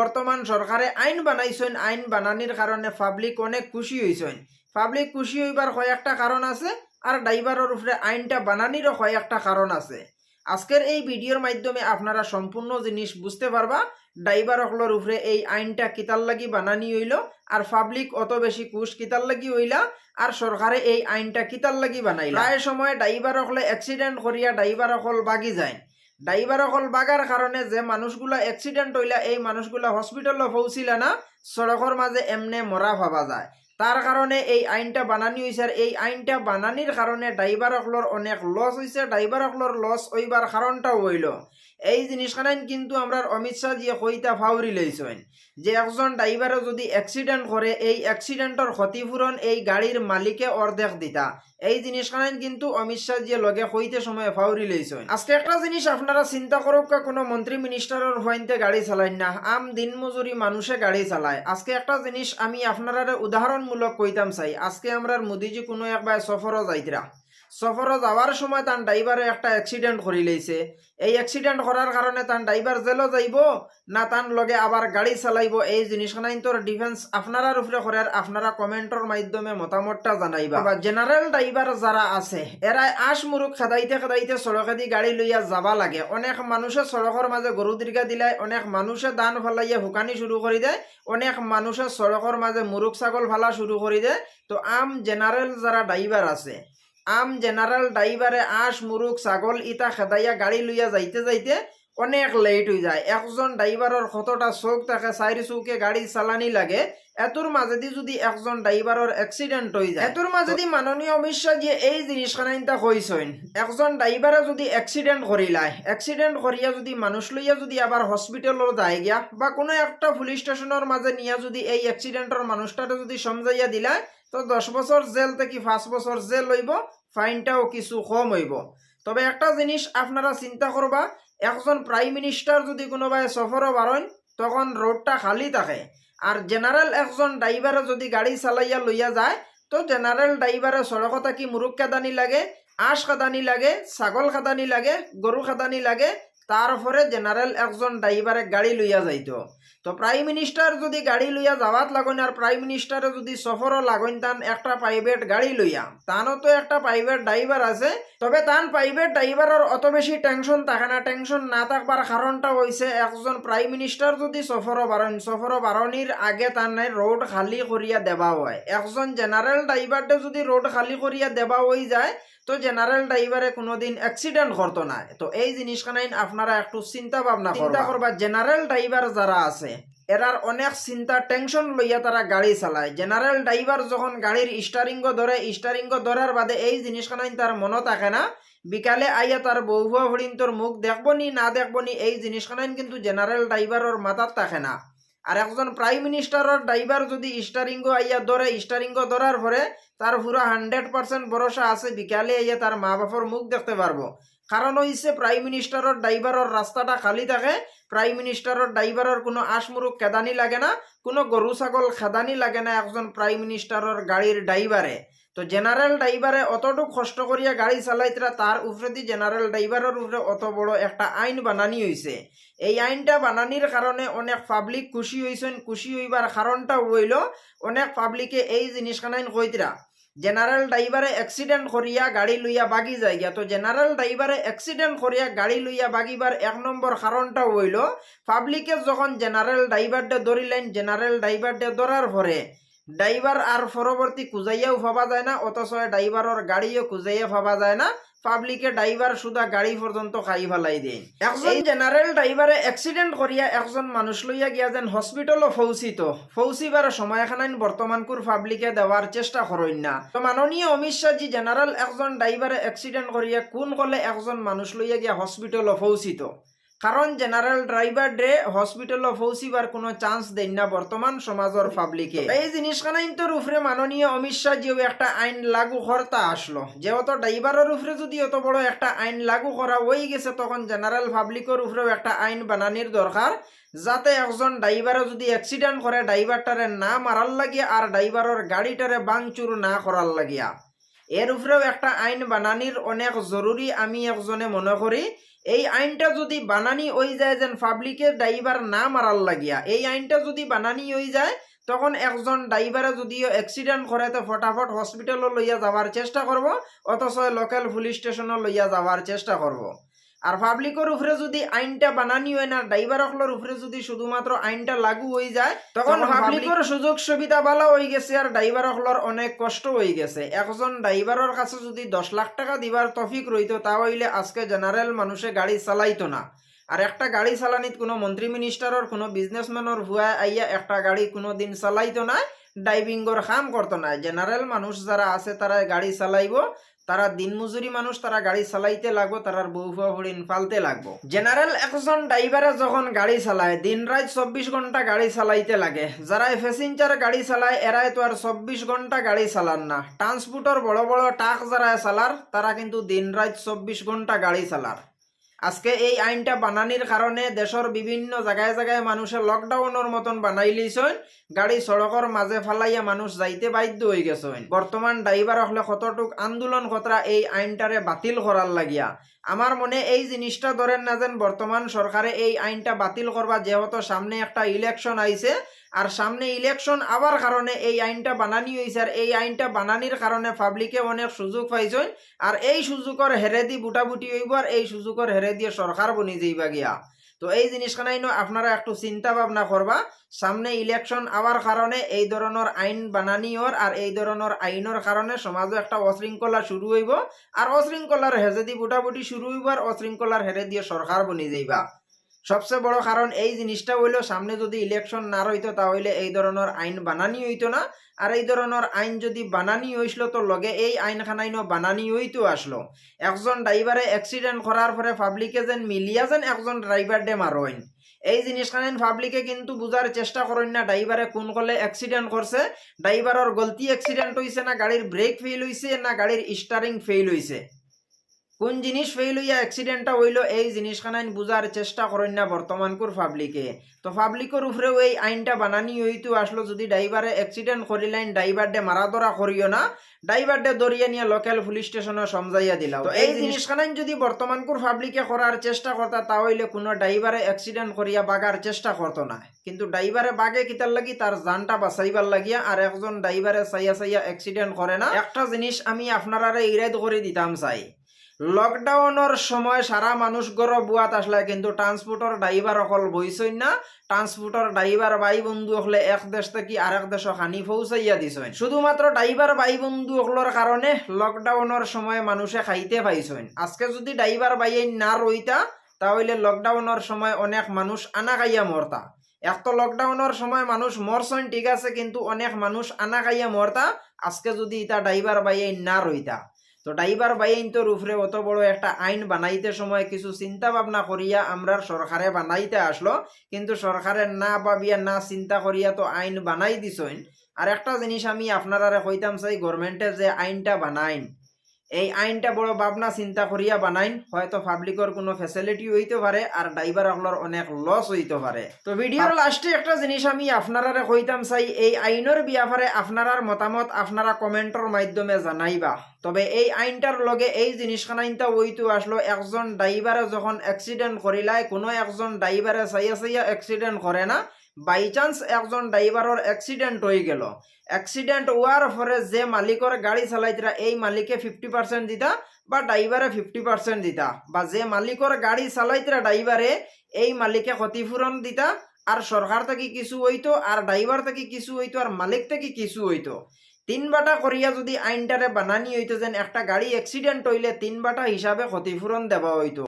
বর্তমান সরকারে আইন বানাইছেন। আইন বানানির কারণে পাবলিক অনেক খুশি হয়েছেন পাবলিক খুশি হইবার কয়েকটা কারণ আছে আর ড্রাইভারের উপরে আইনটা বানানিরও কয়েকটা কারণ আছে। আজকের এই ভিডিওর মাধ্যমে আপনারা সম্পূর্ণ জিনিস বুঝতে পারবা। ড্রাইভার অকলর উপরে এই আইনটা কিতার লাগি বানানি হইল আর পাবলিক অত বেশি কুশ কিতার লাগি হইলা আর সরকারে এই আইনটা কিতার লাগি বানাইল। প্রায় সময় ড্রাইভার অকলে অ্যাক্সিডেন্ট করিয়া ড্রাইভার অকল বাগি যায়। ড্রাইভার অকল বাগার কারণে যে মানুষগুলা অ্যাক্সিডেন্ট হইলা, এই মানুষগুলা হসপিটালে পৌঁছিলা না সড়কের মাঝে এমনে মরা ভাবা যায়। তার কারণে এই আইনটা বানানি হয়েছে আর এই আইনটা বানানির কারণে ড্রাইভার অকলর অনেক লস হয়েছে ড্রাইভার অকলর লস হইবার কারণটাও হইল। এই জিনিসখানাইন কিন্তু আমরা অমিত শাহ যে কইতা ফাউরি লইছেন যে একজন ড্রাইভারও যদি অ্যাক্সিডেন্ট করে এই অ্যাক্সিডেন্টর ক্ষতিপূরণ এই গাড়ির মালিকে অর্ধেক দিতা। এই জিনিসখানাইন কিন্তু অমিত শাহ যে লগে কইতে সময় ফাউরি লইছেন আজকে একটা জিনিস আপনারা চিন্তা করুক কোনো মন্ত্রী মিনিস্টারের হইতে গাড়ি চালাইন না। আম দিন মজুরি মানুষে গাড়ি চালায়। আজকে একটা জিনিস আমি আপনারা উদাহরণমূলক কইতাম চাই। আজকে আমরা মোদিজি কোনো একবার সফরও যাইতরা সফরও যাওয়ার সময় তার ড্রাইভারে একটা অ্যাক্সিডেন্ট করি লইছে এই অ্যাক্সিডেন্ট করার কারণে তার ড্রাইভার জেলও যাইব, না তার লগে আবার গাড়ি চালাইব। এই জিনিসখানাইন তোর ডিফেন্স আপনারার উপরে করে আপনারা কমেন্টর মাধ্যমে মতামতটা জানাইবা। বা জেনারেল ড্রাইভার যারা আছে এরাই আশ মুরুখ খেদাইতে খেদাইতে সড়কে দি গাড়ি লইয়া যাবা লাগে। অনেক মানুষে সড়কের মাঝে গরু দীর্ঘা দিলাই, অনেক মানুষে দান ফেলাইয়া হুকানি শুরু করে দেয় অনেক মানুষে সড়কের মাঝে মুরুখ ছাগল ফালা শুরু করে দেয় তো আম জেনারেল যারা ড্রাইভার আছে আম জেনারেল ড্রাইভারে আঁশ মুরুখ ছাগল ইটা খেদাইয়া গাড়ি লইয়া যাইতে যাইতে অনেক লেট হয়ে যায়। একজন ড্রাইভারের কতটা চোখ থাকে চারি চৌকে গাড়ি চালানি লাগে। এতর মাজেদি যদি একজন ড্রাইভারের অ্যাক্সিডেন্ট হয়ে যায় এতর মাজেদি মাননীয় অমিত যে এই জিনিসখানাইনটা কইছেন একজন ড্রাইভারে যদি অ্যাক্সিডেন্ট করিলায় অ্যাক্সিডেন্ট করিয়া যদি মানুষ লইয়া যদি আবার হসপিটালও যায় গিয়া বা কোনো একটা পুলিশ স্টেশনের মাঝে নিয়া যদি এই অ্যাক্সিডেন্টের মানুষটারে যদি সমজাইয়া দিলায় তো দশ বছর জেল থেকে পাঁচ বছর জেল লইব? ফাইনটাও কিছু কম হইব। তবে একটা জিনিস আপনারা চিন্তা করবা, একজন প্রাইম মিনিস্টার যদি কোনোবাই সফরও বারণ তখন রোডটা খালি থাকে। আর জেনারেল একজন ড্রাইভারে যদি গাড়ি চালাইয়া লইয়া যায়, তো জেনারেল ড্রাইভারে সড়ক থাকি মুরুখ কাদানি লাগে, আঁশ কাদানি লাগে, ছাগল কাদানি লাগে গরু কাদানি লাগে তারপরে জেনারেল একজন ড্রাইভারে গাড়ি লইয়া যাইতো। তো প্রাইম মিনিস্টার যদি গাড়ি লইয়া যাওয়াত লাগন আর প্রাইম মিনিস্টারে যদি সফরও লাগন, তান একটা প্রাইভেট গাড়ি লইয়া। তানও তো একটা প্রাইভেট ড্রাইভার আছে, তবে তান প্রাইভেট ড্রাইভারের অত বেশি টেনশন থাকে না। টেনশন না থাকবার কারণটা হইছে একজন প্রাইম মিনিস্টার যদি সফরও বারণ সফরও বারণির আগে তার নাই রোড খালি করিয়া দেওয়া হয়। একজন জেনারেল ড্রাইভারটে যদি রোড খালি করিয়া দেওয়া হয়ে যায় তো জেনারেল ড্রাইভারে কোনোদিন অ্যাক্সিডেন্ট করতো না তো এই জিনিসখানাইন আপনারা একটু চিন্তা ভাবনা চিন্তা করবা জেনারেল ড্রাইভার যারা আছে এরার অনেক চিন্তা টেনশন লইয়া তারা গাড়ি চালায়। জেনারেল ড্রাইভার যখন গাড়ির স্টারিঙ্গ ধরে স্টারিঙ্গ ধরার বাদে এই জিনিসখানাইন তার মনে থাকে না। বিকালে আইয়া তার বউভুয়া হরিণ তোর মুখ দেখব নি না দেখব নি এই জিনিসখানাইন কিন্তু জেনারেল ড্রাইভারের মাথার থাকে না। আর একজন প্রাইম মিনিস্টারের ড্রাইভার যদি স্টারিঙ্গ আইয়া ধরে স্টারিঙ্গ ধরার পরে তার পুরো হান্ড্রেড পার্সেন্ট ভরসা আছে, বিকালে আইয়া তার মা বাপর মুখ দেখতে পারব। কারণ হইছে প্রাইম মিনিস্টারের ড্রাইভারের রাস্তাটা খালি থাকে। প্রাইম মিনিস্টারের ড্রাইভারের কোনো আশমুরুক খেদানি লাগে না, কোনো গরু ছাগল খেদানি লাগে না একজন প্রাইম মিনিস্টারের গাড়ির ড্রাইভারে তো জেনারেল ড্রাইভারে অতটুক কষ্ট করিয়া গাড়ি চালাইতরা তার উপরেদি জেনারেল ড্রাইভারের উপরে অত বড় একটা আইন বানানি হয়েছে এই আইনটা বানানির কারণে অনেক পাবলিক খুশি হয়েছেন খুশি হইবার কারণটা হইল, অনেক পাবলিকে এই জিনিসখানাইন কইতরা জেনারেল ড্রাইভারে অ্যাক্সিডেন্ট করিয়া গাড়ি লইয়া বাগি যায় গিয়া তো জেনারেল ড্রাইভারে অ্যাক্সিডেন্ট করিয়া গাড়ি লইয়া বাগিবার এক নম্বর কারণটা হইল পাবলিকে যখন জেনারেল ড্রাইভারটা ধরিলেন জেনারেল ড্রাইভারটা ধরার পরে ড্রাইভার আর পরবর্তী কুজাইয়াও ভাবা যায় না, অথচ ড্রাইভারের গাড়িও কুজাইয়া ভাবা যায় না। পাবলিকে ড্রাইভার সুদা গাড়ি পর্যন্ত খাই ফেলাই দেয়। একজন জেনারেল ড্রাইভারে অ্যাক্সিডেন্ট করিয়া একজন মানুষ লইয়া গিয়া যেন হসপিটালও ফৌসিত ফৌসিবার সময় এখানাইন বর্তমানকুর পাবলিকে দেওয়ার চেষ্টা করেন না তো মাননীয় অমিত শাহজি জেনারেল একজন ড্রাইভারে এক্সিডেন্ট করিয়া কোন কলে একজন মানুষ লইয়া গিয়া হসপিটালও ফৌসিত কারণ জেনারেল ড্রাইভার ডে হসপিটালও পৌঁছিবার কোনো চান্স দেন না বর্তমান সমাজের পাবলিকে এই জিনিসখানাইন্তর উপরে মাননীয় অমিত শাহ যেও একটা আইন লাগু করতা আসলো। যেহেতু ড্রাইভারের উপরে যদি অত বড় একটা আইন লাগু করা হয়ে গেছে, তখন জেনারেল পাবলিকের উপরেও একটা আইন বানানির দরকার। যাতে একজন ড্রাইভারে যদি অ্যাক্সিডেন্ট করে, ড্রাইভারটারে না মারার লাগিয়া আর ড্রাইভারের গাড়িটারে বাংচুর না করার লাগিয়া। এর উপরেও একটা আইন বানানির অনেক জরুরি, আমি একজনে মনে করি। এই আইনটা যদি বানানি হয়ে যায় যেন পাবলিকের ড্রাইভার না মারার লাগিয়া, এই আইনটা যদি বানানি হয়ে যায়, তখন একজন ড্রাইভারে যদিও অ্যাক্সিডেন্ট করে তো ফটাফট হসপিটালও লইয়া যাওয়ার চেষ্টা করব অথচ লোকাল পুলিশ স্টেশনও লইয়া যাওয়ার চেষ্টা করব আর পাবলিকের উপরে যদি আইনটা বানানি হয় না ড্রাইভার সকলের উপরে যদি শুধুমাত্র আইনটা লাগু হয়ে যায় তখন পাবলিকের সুযোগ সুবিধা ভালো হয়ে গেছে আর ড্রাইভার সকলের অনেক কষ্ট হয়ে গেছে। একজন ড্রাইভারের কাছে যদি দশ লাখ টাকা দিবার তফিক রইতো তা হইলে আজকে জেনারেল মানুষে গাড়ি চালাইতো না। আর একটা গাড়ি চালানিত কোনো মন্ত্রী মিনিস্টারের কোনো বিজনেসম্যানের ভুয়া আইয়া একটা গাড়ি কোনো দিন চালাইতো না ড্রাইভিংর কাম করতো না জেনারেল মানুষ যারা আছে তারা গাড়ি চালাইব তারা দিনমজুরি মানুষ, তারা গাড়ি চালাইতে লাগবো তারার বউ হরিণ ফালতে লাগবো। জেনারেল একজন ড্রাইভারে যখন গাড়ি চালায়, দিন রাত চব্বিশ ঘণ্টা গাড়ি চালাইতে লাগে। যারা প্যাসেঞ্জার গাড়ি চালায় এরাই তো আর চব্বিশ ঘণ্টা গাড়ি চালান না। ট্রান্সপোর্টর বড় বড় টাক যারা চালার তারা কিন্তু দিন রাত চব্বিশ ঘণ্টা গাড়ি চালার আজকে এই আইনটা বানানির কারণে দেশের বিভিন্ন জায়গায় জায়গায় মানুষের লকডাউনের মতন বানাই লিছেন। গাড়ি সড়কের মাঝে ফালাইয়া মানুষ যাইতে বাধ্য হয়ে গেছেন। বর্তমান ড্রাইভার হলে কতটুক আন্দোলন কতরা এই আইনটারে বাতিল করার লাগিয়া। আমার মনে এই জিনিসটা ধরেন না যেন বর্তমান সরকারে এই আইনটা বাতিল করবা, যেহেতু সামনে একটা ইলেকশন আইছে, আর সামনে ইলেকশন আবার কারণে এই আইনটা বানানি হয়েছে আর এই আইনটা বানানির কারণে পাবলিকে অনেক সুযোগ পাইছেন আর এই সুযোগের হেরে দি বুটাবুটি হইব, আর এই সুযোগের হেরে দিয়ে সরকার বনি যাইবা গিয়া। তো এই জিনিসখানাই আপনারা একটু চিন্তা ভাবনা করবা, সামনে ইলেকশন আবার কারণে এই ধরনের আইন বানানিওর আর এই ধরনের আইনের কারণে সমাজে একটা অশৃঙ্খলা শুরু হইব আর অশৃঙ্খলার হেজেদি বুটাবুটি শুরু হইব আর অশৃঙ্খলার হেরে দিয়ে সরকার বনি যাইবা। সবচেয়ে বড় কারণ এই জিনিসটা হইল সামনে যদি ইলেকশন না রইতো তাহলে এই ধরনের আইন বানানি হইতো না। আর এই ধরনের আইন যদি বানানি হইছিল তো লগে এই আইনখানাইনও বানানি হইতো আসলো। একজন ড্রাইভারে অ্যাক্সিডেন্ট করার পরে পাবলিকে যেন মিলিয়া যেন একজন ড্রাইভার ডে মারইন এই জিনিসখান পাবলিকে কিন্তু বুঝার চেষ্টা করেন না ড্রাইভারে কোন কলে অ্যাক্সিডেন্ট করছে ড্রাইভারের গলতি অ্যাক্সিডেন্ট হইছে না গাড়ির ব্রেক ফেল হইছে না গাড়ির স্টারিং ফেল হইছে কোন জিনিস ফেল হইয়া অ্যাক্সিডেন্টটা হইল এই জিনিসখানাইন বুঝার চেষ্টা করেন না বর্তমানকুর পাবলিকে তো পাবলিকের উপরেও এই আইনটা বানানি হইতো আসলো যদি ড্রাইভারে অ্যাক্সিডেন্ট করিলেন ড্রাইভার ডে মারা ধরা করিও না ড্রাইভার ডে দরিয়া নিয়ে লোকাল পুলিশ স্টেশনে সমজাইয়া দিলাম তো এই জিনিসখানাইন যদি বর্তমানকুর পাবলিকে করার চেষ্টা করতা তাহলে কোনো ড্রাইভারে অ্যাক্সিডেন্ট করিয়া বাগার চেষ্টা করতো না। কিন্তু ড্রাইভারে বাগে কিতার লাগি তার জানটা বাঁচাইবার লাগিয়া আর একজন ড্রাইভারে চাইয়া চাইয়া অ্যাক্সিডেন্ট করে না। একটা জিনিস আমি আপনারা ইরাদ করে দিতাম চাই। লকডাউনের সময় সারা মানুষ গর বুয়াত আসলে, কিন্তু ট্রান্সপোর্টর ড্রাইভার অকল বইছই না ট্রান্সপোর্টর ড্রাইভার ভাই বন্ধু হলে এক দেশ থেকে আরেক দেশ হানি পৌঁছাইয়া দিছেন শুধুমাত্র ড্রাইভার ভাই বন্ধু হকলোর কারণে লকডাউনের সময় মানুষে খাইতে পাইছেন আজকে যদি ড্রাইভার ভাই না রইতা তাহলে লকডাউনের সময় অনেক মানুষ আনা খাইয়া মরতা এক তো লকডাউনের সময় মানুষ মরছেন ঠিক আছে, কিন্তু অনেক মানুষ আনা খাইয়া মরতা আজকে যদি ইটা ড্রাইভার ভাই না রইতা তো ড্রাইভার বাইন তো রুফরে অত বড় একটা আইন বানাইতে সময় কিছু চিন্তা ভাবনা করিয়া আমরা সরকারে বানাইতে আসলো। কিন্তু সরকারে না ভাবিয়া, না চিন্তা করিয়া তো আইন বানাই দিছইন। আর একটা জিনিস আমি আপনারা কইতাম, চাই গভর্নমেন্টে যে আইনটা বানাইন। এই আইনটা বড় ভাবনা চিন্তা করিয়া বানাইন। হয়তো পাবলিকর কোনো ফ্যাসিলিটি হইতে পারে আর ড্রাইভার আপনার অনেক লস হইতে পারে। তো ভিডিওর লাস্টে একটা জিনিস আমি আপনারা কইতাম চাই এই আইনের ব্যাপারে আপনার মতামত আপনারা কমেন্টর মাধ্যমে জানাইবা। তবে এই আইনটার লগে এই জিনিসখানাইনটা ওইতো আসলো একজন ড্রাইভারে যখন অ্যাক্সিডেন্ট করিলায় কোনো একজন ড্রাইভারে চাইয়া চাইয়া অ্যাক্সিডেন্ট করে না বাই চান্স একজন ড্রাইভারের অ্যাক্সিডেন্ট হয়ে গেল। অ্যাক্সিডেন্ট হওয়ার পরে যে মালিকর গাড়ি চালাইতরা এই মালিকে ফিফটি পার্সেন্ট দিতা বা ড্রাইভারে ফিফটি পার্সেন্ট দিতা। বা যে মালিকর গাড়ি চালাইতরা ড্রাইভারে এই মালিকে ক্ষতিপূরণ দিতা। আর সরকার থেকে কিছু হইতো আর ড্রাইভার থেকে কিছু হইতো আর মালিক থেকে কিছু হইতো তিন বাটা করিয়া যদি আইনটারে বানানি হইতো যেন একটা গাড়ি অ্যাক্সিডেন্ট হইলে, তিন বাটা হিসাবে ক্ষতিপূরণ দেওয়া হইতো